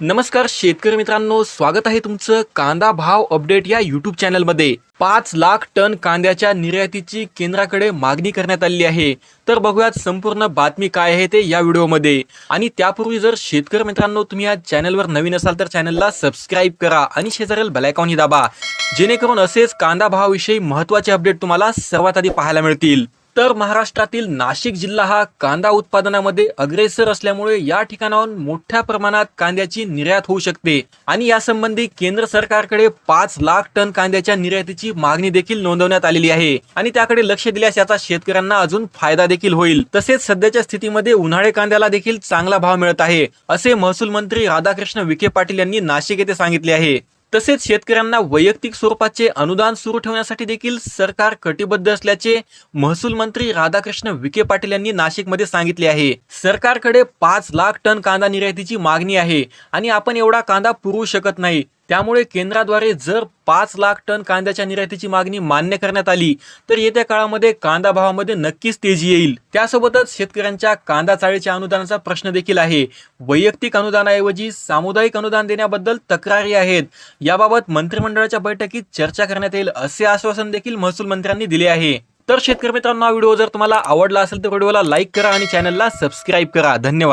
नमस्कार शेतकरी मित्रांनो स्वागत आहे तुमचं कांदा भाव अपडेट या युट्यूब चॅनलमध्ये. पाच लाख टन कांद्याच्या निर्यातीची केंद्राकडे मागणी करण्यात आलेली आहे. तर बघूयात संपूर्ण बातमी काय आहे ते या व्हिडिओमध्ये. आणि त्यापूर्वी जर शेतकरी मित्रांनो तुम्ही या चॅनलवर नवीन असाल तर चॅनलला सबस्क्राईब करा आणि शेजारील बेलायकॉनही दाबा. जेणेकरून असेच कांदा भावाविषयी महत्त्वाचे अपडेट तुम्हाला सर्वात आधी पाहायला मिळतील. तर महाराष्ट्रातील नाशिक जिल्हा हा कांदा उत्पादनामध्ये अग्रेसर असल्यामुळे या ठिकाणाहून मोठ्या प्रमाणात कांद्याची निर्यात होऊ शकते. आणि यासंबंधी केंद्र सरकारकडे पाच लाख टन कांद्याच्या निर्यातीची मागणी देखील नोंदवण्यात आलेली आहे. आणि त्याकडे लक्ष दिल्यास याचा शेतकऱ्यांना अजून फायदा देखील होईल. तसेच सध्याच्या स्थितीमध्ये उन्हाळे कांद्याला देखील चांगला भाव मिळत आहे असे महसूल मंत्री राधाकृष्ण विखे पाटील यांनी नाशिक येथे सांगितले आहे. तसेच शेतकऱ्यांना वैयक्तिक स्वरूपाचे अनुदान सुरू ठेवण्यासाठी देखील सरकार कटिबद्ध असल्याचे महसूल मंत्री राधाकृष्ण विखे पाटील यांनी नाशिकमध्ये सांगितले आहे. सरकारकडे पाच लाख टन कांदा निर्यातीची मागणी आहे आणि आपण एवढा कांदा पुरवू शकत नाही. त्यामुळे केंद्राद्वारे जर पाच लाख टन कांद्याच्या निर्यातीची मागणी मान्य करण्यात आली तर येत्या काळामध्ये कांदा भावामध्ये नक्कीच तेजी येईल. त्यासोबतच शेतकऱ्यांच्या कांदा चाळीच्या अनुदानाचा प्रश्न देखील आहे. वैयक्तिक अनुदानाऐवजी सामुदायिक अनुदान देण्याबद्दल तक्रारी आहेत. याबाबत मंत्रिमंडळाच्या बैठकीत चर्चा करण्यात येईल असे आश्वासन देखील महसूल मंत्र्यांनी दिले आहे. तर शेतकरी मित्रांनो हा व्हिडिओ जर तुम्हाला आवडला असेल तर व्हिडिओला लाईक करा आणि चॅनलला सबस्क्राईब करा. धन्यवाद.